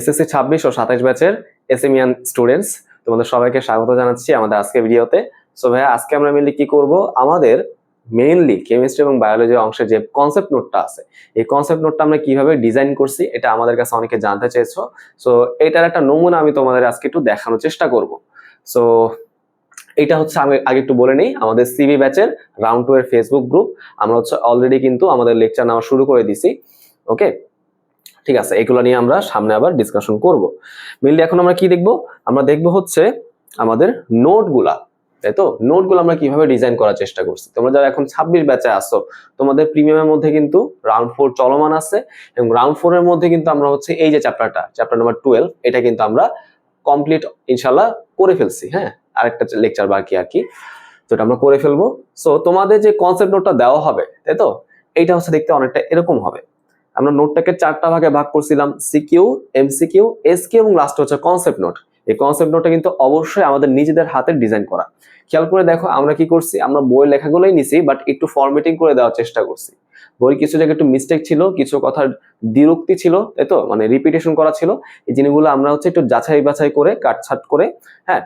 SSC ছাব্বিশ ও সাতাইশ ব্যাচের এসএমিয়ান স্টুডেন্টস তোমাদের সবাইকে স্বাগত জানাচ্ছি আমাদের আজকে ভিডিওতে। সো ভাইয়া, আজকে আমরা মেনলি কি করব? আমাদের মেইনলি কেমিস্ট্রি এবং বায়োলজির অংশে যে কনসেপ্ট নোটটা আছে, এই কনসেপ্ট নোটটা আমরা কীভাবে ডিজাইন করছি, এটা আমাদের কাছে অনেকে জানতে চেয়েছো। সো এটার একটা নমুনা আমি তোমাদের আজকে একটু দেখানোর চেষ্টা করব। সো এটা হচ্ছে আমি আগে একটু বলে নিই, আমাদের সিবি ব্যাচের রাউন্ড টু এর ফেসবুক গ্রুপ আমরা হচ্ছে অলরেডি কিন্তু আমাদের লেকচার নেওয়া শুরু করে দিছি ওকে ঠিক আছে, এগুলো নিয়ে আমরা সামনে আবার ডিসকাশন করব। মেনলি এখন আমরা কি দেখব? আমরা দেখব হচ্ছে আমাদের নোটগুলা, তাই তো? নোটগুলো আমরা কীভাবে ডিজাইন করার চেষ্টা করছি? তোমরা যারা এখন ছাব্বিশ ব্যাচে আসো তোমাদের প্রিমিয়ামের মধ্যে কিন্তু রাউন্ড ফোর চলমান আছে এবং রাউন্ড ফোর এর মধ্যে কিন্তু আমরা হচ্ছে এই যে চ্যাপ্টারটা চ্যাপ্টার নাম্বার টুয়েলভ এটা কিন্তু আমরা কমপ্লিট ইনশাল্লাহ করে ফেলছি হ্যাঁ? আরেকটা লেকচার বাকি আর কি, তো এটা আমরা করে ফেলব। সো তোমাদের যে কনসেপ্ট নোটটা দেওয়া হবে, তাই তো? এইটা হচ্ছে দেখতে অনেকটা এরকম হবে। আমরা নোটটাকে চারটা ভাগে ভাগ করছিলাম সিকিউ, এমসিকিউ, এসকিউ এবং লাস্ট হচ্ছে কনসেপ্ট নোট এই কনসেপ্ট নোটটা কিন্তু অবশ্যই আমাদের নিজেদের হাতে ডিজাইন করা। খেয়াল করে দেখো আমরা কি করছি, আমরা বইয়ের লেখাগুলোই নিছি বাট একটু ফরম্যাটিং করে দেওয়ার চেষ্টা করছি। বই কিছু জায়গায় একটু মিস্টেক ছিল, কিছু কথার দ্বিরুক্তি ছিল, তাই তো? মানে রিপিটেশন করা ছিল। এই জিনিসগুলো আমরা হচ্ছে একটু যাচাই বাছাই করে, কাটছাট করে হ্যাঁ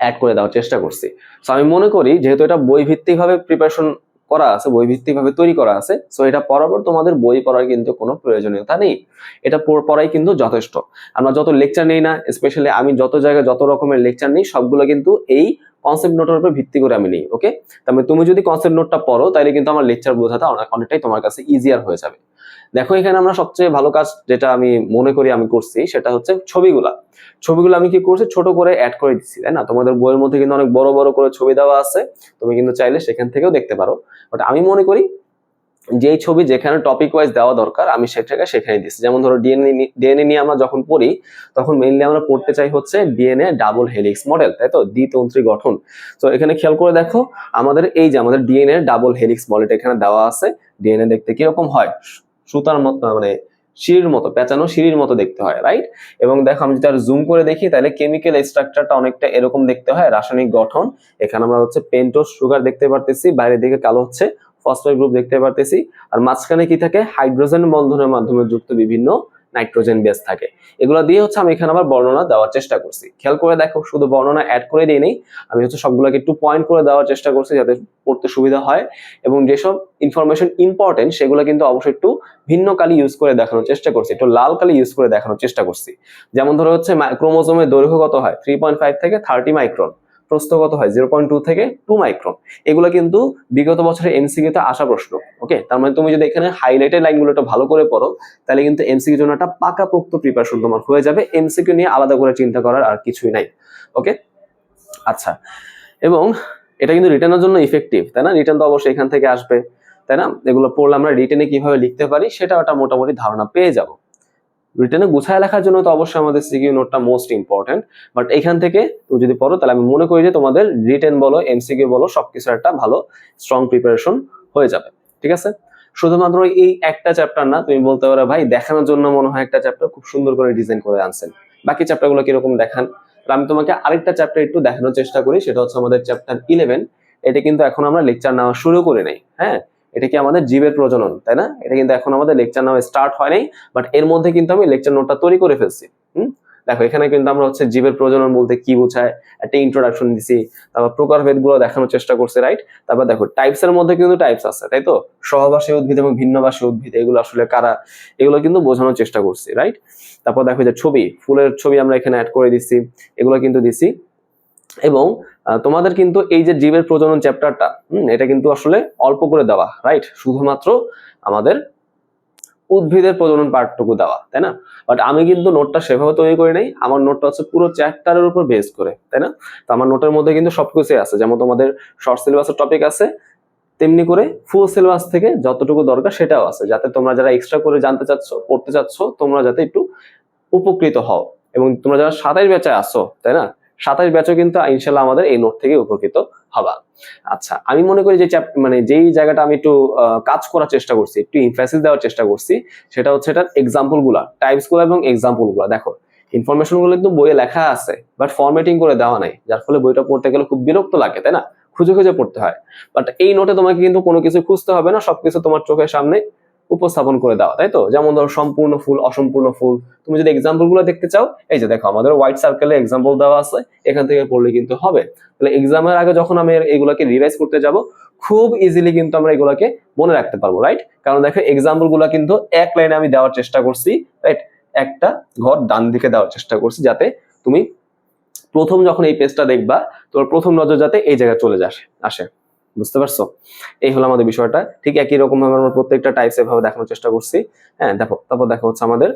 অ্যাড করে দেওয়ার চেষ্টা করছি। সো আমি মনে করি, যেহেতু এটা বই ভিত্তিক ভাবে প্রিপারেশন করা আছে, বই ভিত্তিক ভাবে তৈরি করা আছে সো এটা পড়ার পর তোমাদের বই পড়ার কিন্তু কোনো প্রয়োজনীয়তা নেই। এটা পড়- পড়াই কিন্তু যথেষ্ট। আমরা যত লেকচার নেই না স্পেশালি আমি যত জায়গায় যত রকমের লেকচার নেই, সবগুলো কিন্তু এই কনসেপ্ট নোটের উপর ভিত্তি করে আমি নেই ওকে তার মানে তুমি যদি কনসেপ্ট নোটটা পড়ো তাহলে কিন্তু আমার লেকচার বোঝাতে অনেক অনেকটাই তোমার কাছে ইজিয়ার হয়ে যাবে। দেখো, এখানে আমরা সবচেয়ে ভালো কাজ যেটা আমি মনে করি আমি করছি, সেটা হচ্ছে ছবিগুলা। ছবিগুলো আমি কি করছি? ছোট করে অ্যাড করে দিচ্ছি তাই না? তোমাদের বইয়ের মধ্যে কিন্তু অনেক বড় বড় করে ছবি দেওয়া আছে, তুমি কিন্তু চাইলে সেখান থেকেও দেখতে পারো। বাট আমি মনে করি যেই ছবি যেখানে টপিক ওয়াইজ দেওয়া দরকার, আমি সেটাকে সেখানে দিচ্ছি যেমন ধরো ডিএনএ ডিএনএ নিয়ে আমরা যখন পড়ি, তখন মেইনলি আমরা পড়তে চাই হচ্ছে ডিএনএ ডাবল হেলিক্স মডেল তাই তো? দ্বিতন্ত্রী গঠন। তো এখানে খেয়াল করে দেখো, আমাদের এই যে আমাদের ডিএনএ ডাবল হেলিক্স মডেলটা এখানে দেওয়া আছে ডিএনএ দেখতে কীরকম হয়? সুতার মতো মানে সিঁড়ির মতো, পেঁচানো সিঁড়ির মতো দেখতে হয় রাইট এবং দেখো, আমি যদি আর জুম করে দেখি, তাহলে কেমিক্যাল স্ট্রাকচারটা অনেকটা এরকম দেখতে হয়, রাসায়নিক গঠন। এখানে আমরা হচ্ছে পেন্টোজ সুগার দেখতে পারতেছি, বাইরের দিকে কালো হচ্ছে ফসফেট গ্রুপ দেখতে পারতেছি। আর মাঝখানে কি থাকে? হাইড্রোজেন বন্ধনের মাধ্যমে যুক্ত বিভিন্ন নাইট্রোজেন বেস থাকে। এগুলো দিয়ে হচ্ছে আমি এখানে আবার বর্ণনা দেওয়ার চেষ্টা করছি। খেয়াল করে দেখো, শুধু বর্ণনা অ্যাড করে দিই নেই। আমি হচ্ছে সবগুলোকে একটু পয়েন্ট করে দেওয়ার চেষ্টা করছি যাতে পড়তে সুবিধা হয়। এবং যেসব ইনফরমেশন ইম্পর্টেন্ট সেগুলো কিন্তু অবশ্যই একটু ভিন্ন কালি ইউজ করে দেখানোর চেষ্টা করছি। একটু লাল কালি ইউজ করে দেখানোর চেষ্টা করছি। যেমন ধরো হচ্ছে ক্রোমোজোমের দৈর্ঘ্য কত হয়? থ্রি পয়েন্ট ফাইভ থেকে থার্টি মাইক্রন প্রস্থ কত হয়? জিরো পয়েন্ট টু থেকে টু মাইক্রন এগুলো কিন্তু বিগত বছরের এমসিকিউতে আসা প্রশ্ন ওকে তার মানে তুমি যদি এখানে হাইলাইটেড লাইনগুলো একটু ভালো করে পড়ো, তাহলে কিন্তু এমসিকিউ জন্য একটা পাকাপোক্ত প্রিপারেশন তোমার হয়ে যাবে। এমসিকিউ নিয়ে আলাদা করে চিন্তা করার আর কিছুই নাই ওকে আচ্ছা এবং এটা কিন্তু রিটার্নের জন্য ইফেক্টিভ তাই না? রিটার্ন তো অবশ্যই এখান থেকে আসবে, তাই না? এগুলো পড়লে আমরা রিটেনে কীভাবে লিখতে পারি সেটা একটা মোটামুটি ধারণা পেয়ে যাব। রিটেনে গুছায় লেখার জন্য তো অবশ্যই আমাদের সিকিউ নোটটা মোস্ট ইম্পর্টেন্ট বাট এখান থেকে তুমি যদি পড়ো, তাহলে আমি মনে করি যে তোমাদের রিটেন বলো এমসিকিউ বলো, সবকিছু একটা ভালো স্ট্রং প্রিপারেশন হয়ে যাবে, ঠিক আছে? শুধুমাত্র এই একটা চ্যাপ্টার না, তুমি বলতে পারো, ভাই, দেখানোর জন্য মনে হয় একটা চ্যাপ্টার খুব সুন্দর করে ডিজাইন করে আনছেন। বাকি চ্যাপ্টারগুলো কীরকম দেখান? আমি তোমাকে আরেকটা চ্যাপ্টার একটু দেখানোর চেষ্টা করি, সেটা হচ্ছে আমাদের চ্যাপ্টার ইলেভেন এটা কিন্তু এখন আমরা লেকচার নেওয়া শুরু করে নেই হ্যাঁ? এটা কি আমাদের জীবের প্রজনন, তাই না? এটা কিন্তু এখন আমাদের লেকচার নামে স্টার্ট হয় নাই বাট এর মধ্যে কিন্তু আমি লেকচার নোটটা তৈরি করে ফেলছি, হুম? দেখো, এখানে কিন্তু আমরা হচ্ছে জীবের প্রজনন বলতে কি বোঝায়, একটা ইন্ট্রোডাকশন দিছি, তারপর প্রকারভেদগুলো দেখানোর চেষ্টা করছে রাইট তারপর দেখো টাইপস এর মধ্যে কিন্তু টাইপস আছে, তাই তো? সহবাসী উদ্ভিদ এবং ভিন্নবাসী উদ্ভিদ, এগুলো আসলে কারা? এগুলো কিন্তু বোঝানোর চেষ্টা করছি রাইট তারপর দেখো যে ছবি, ফুলের ছবি আমরা এখানে অ্যাড করে দিচ্ছি এগুলো কিন্তু দিছি এবং তোমাদের কিন্তু এই যে জীবের প্রজনন চ্যাপ্টারটা এটা কিন্তু আসলে অল্প করে দেওয়া রাইট শুধুমাত্র আমাদের উদ্ভিদের প্রজনন পার্টটুকু দেওয়া, তাই না? বাট আমি কিন্তু নোটটা সেভাবে তৈরি করি নাই, আমার নোটটা হচ্ছে পুরো চ্যাপ্টারের উপর বেস করে, তাই না? তো আমার নোটের মধ্যে কিন্তু সবকিছুই আছে, যেমন তোমাদের শর্ট সিলেবাসের টপিক আছে, তেমনি করে ফুল সিলেবাস থেকে যতটুকু দরকার সেটাও আছে, যাতে তোমরা যারা এক্সট্রা করে জানতে চাচ্ছ, পড়তে চাচ্ছ, তোমরা যাতে একটু উপকৃত হও, এবং তোমরা যারা সাতাইশ ব্যাচে আসো তাই না? সাতাইশ ব্যাচও কিন্তু ইনশাল্লাহ আমাদের এই নোট থেকে উপকৃত হবা। আচ্ছা আমি মনে করি যে মানে যেই জায়গাটা আমি একটু কাজ করার চেষ্টা করছি, একটু ইনফ্যাসিস দেওয়ার চেষ্টা করছি, সেটা হচ্ছে এটার এক্সাম্পলগুলা টাইপসগুলো এবং এক্সাম্পলগুলা দেখো ইনফরমেশনগুলো কিন্তু বইয়ে লেখা আছে বাট ফরম্যাটিং করে দেওয়া নাই, যার ফলে বইটা পড়তে গেলে খুব বিরক্ত লাগে, তাই না? খুঁজে খুঁজে পড়তে হয়। বাট এই নোটে তোমাকে কিন্তু কোনো কিছু খুঁজতে হবে না, সবকিছু তোমার চোখের সামনে উপস্থাপন করে দেওয়া, তাই তো? যেমন ধরো সম্পূর্ণ ফুল, অসম্পূর্ণ ফুল। তুমি যদি এক্সাম্পলগুলো দেখতে চাও, এই যে দেখো, আমাদের হোয়াইট সার্কেলে এক্সাম্পল দেওয়া আছে, এখান থেকে পড়লে কিন্তু হবে। তাহলে এক্সামের আগে যখন আমি এগুলোকে রিভাইজ করতে যাব, খুব ইজিলি কিন্তু আমরা এগুলোকে মনে রাখতে পারব রাইট কারণ দেখো এক্সাম্পলগুলো কিন্তু এক লাইনে আমি দেওয়ার চেষ্টা করছি রাইট একটা ঘর ডান দিকে দেওয়ার চেষ্টা করছি যাতে তুমি প্রথম যখন এই পেজটা দেখবা তোমার প্রথম নজর যাতে এই জায়গায় চলে যাসে, আসে। বুঝতে পারছ? এই হলো আমাদের বিষয়টা। ঠিক একই রকম ভাবে আমরা প্রত্যেকটা টাইপস এভাবে দেখানোর চেষ্টা করছি। হ্যাঁ দেখো, তারপর দেখো হচ্ছে আমাদের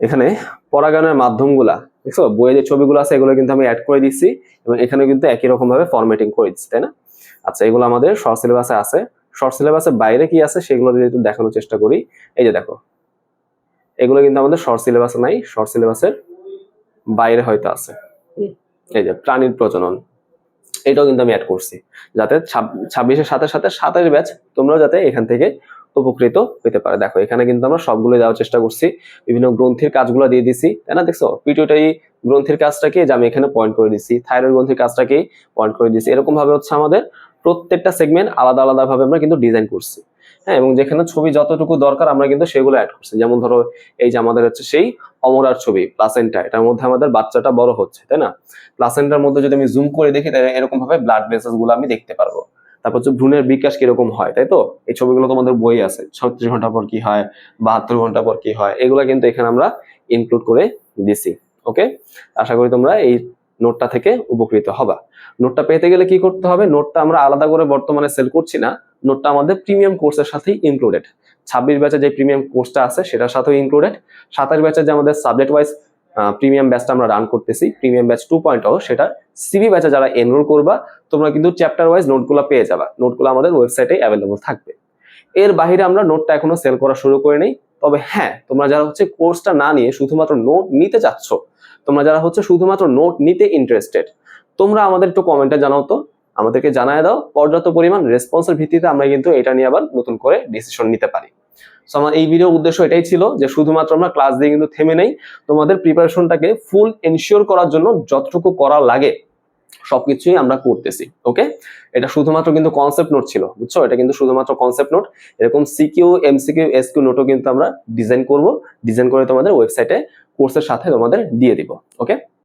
এখানে পরাগায়নের মাধ্যমগুলা। দেখছ? বইয়ে যে ছবিগুলো আছে, এগুলো কিন্তু আমি অ্যাড করে দিচ্ছি এবং এখানে কিন্তু একই রকম ভাবে ফরম্যাটিং করে দিচ্ছি তাই না? আচ্ছা এগুলো আমাদের শর্ট সিলেবাসে আছে। শর্ট সিলেবাসের বাইরে কি আছে, সেগুলো যদি একটু দেখানোর চেষ্টা করি। এই যে দেখো, এগুলো কিন্তু আমাদের শর্ট সিলেবাসে নাই। শর্ট সিলেবাসের বাইরে হয়তো আছে। এই যে প্রাণীর প্রজনন। এটাও কিন্তু আমি অ্যাড করছি। যাতে ছাব- ছাব্বিশের সাথে সাথে সাতাশ ব্যাচ তোমরাও যাতে এখান থেকে উপকৃত হতে পারে। দেখো, এখানে কিন্তু আমরা সবগুলো দেওয়ার চেষ্টা করছি। বিভিন্ন গ্রন্থের কাজগুলো দিয়ে দিছি। তাই না? দেখছ? পিটিওটাই গ্রন্থের কাজটাকে যে আমি এখানে পয়েন্ট করে দিছি। থাইরয়েড গ্রন্থের কাজটাকেই পয়েন্ট করে দিছি। এরকম ভাবে হচ্ছে আমাদের প্রত্যেকটা সেগমেন্ট আলাদা আলাদাভাবে আমরা কিন্তু ডিজাইন করছি। হ্যাঁ এবং যেখানে ছবি যতটুকু দরকার আমরা কিন্তু সেগুলো অ্যাড করছি। যেমন ধরো, এই যে আমাদের হচ্ছে সেই অমরার ছবি প্লাসেন্টা এটার মধ্যে আমাদের বাচ্চাটা বড় হচ্ছে, তাই না? প্লাসেন্টার মধ্যে যদি আমি জুম করে দেখি, তাহলে এরকম ভাবে ব্লাড ভেসেসগুলো আমি দেখতে পারব। তারপর হচ্ছে ভ্রূণের বিকাশ কীরকম হয়, তাই তো? এই ছবিগুলো তোমাদের বই আছে। ছত্রিশ ঘণ্টা পর কি হয়, বাহাত্তর ঘণ্টা পর কি হয়, এগুলো কিন্তু এখানে আমরা ইনক্লুড করে দিছি, ওকে? আশা করি তোমরা এই নোটটা থেকে উপকৃত হবা। নোটটা পেতে গেলে কি করতে হবে? নোটটা আমরা আলাদা করে বর্তমানে সেল করছি না নোটটা আমাদের প্রিমিয়াম কোর্সের সাথেই ইনক্লুডেড ছাব্বিশ ব্যাচে যে প্রিমিয়াম কোর্সটা আছে, সেটার সাথেও ইনক্লুডেড সাতাশ ব্যাচে যে আমাদের সাবজেক্ট ওয়াইজ প্রিমিয়াম ব্যাচটা আমরা রান করতেছি প্রিমিয়াম ব্যাচ টু পয়েন্ট সেটা সিবি ব্যাচে যারা এনরোল করবা, তোমরা কিন্তু চ্যাপ্টার ওয়াইজ নোটগুলো পেয়ে যাবা। নোটগুলো আমাদের ওয়েবসাইটে অ্যাভেলেবল থাকবে। এর বাইরে আমরা নোটটা এখনও সেল করা শুরু করে নেই। তবে হ্যাঁ তোমরা যারা হচ্ছে কোর্সটা না নিয়ে শুধুমাত্র নোট নিতে চাচ্ছ, তোমরা যারা হচ্ছে শুধুমাত্র নোট নিতে ইন্টারেস্টেড তোমরা আমাদের একটু কমেন্টে জানাও তো। আমাদেরকে জানায় দাও, পর্যাপ্ত পরিমাণ রেসপন্সের ভিত্তিতে আমরা কিন্তু এটা নিয়ে আবার নতুন করে ডিসিশন নিতে পারি। সো আমার এই ভিডিওর উদ্দেশ্য এটাই ছিল যে শুধুমাত্র আমরা ক্লাস দিয়ে কিন্তু থেমে নেই, তোমাদের প্রিপারেশনটাকে ফুল এনশিওর করার জন্য যতটুকু করা লাগে, সবকিছুই আমরা করতেছি ওকে এটা শুধুমাত্র কিন্তু কনসেপ্ট নোট ছিল, বুঝছ? এটা কিন্তু শুধুমাত্র কনসেপ্ট নোট এরকম সিকিউ এমসিকিউ এসকিউ নোটও কিন্তু আমরা ডিজাইন করব ডিজাইন করে তোমাদের ওয়েবসাইটে কোর্সের সাথে তোমাদের দিয়ে দিব ওকে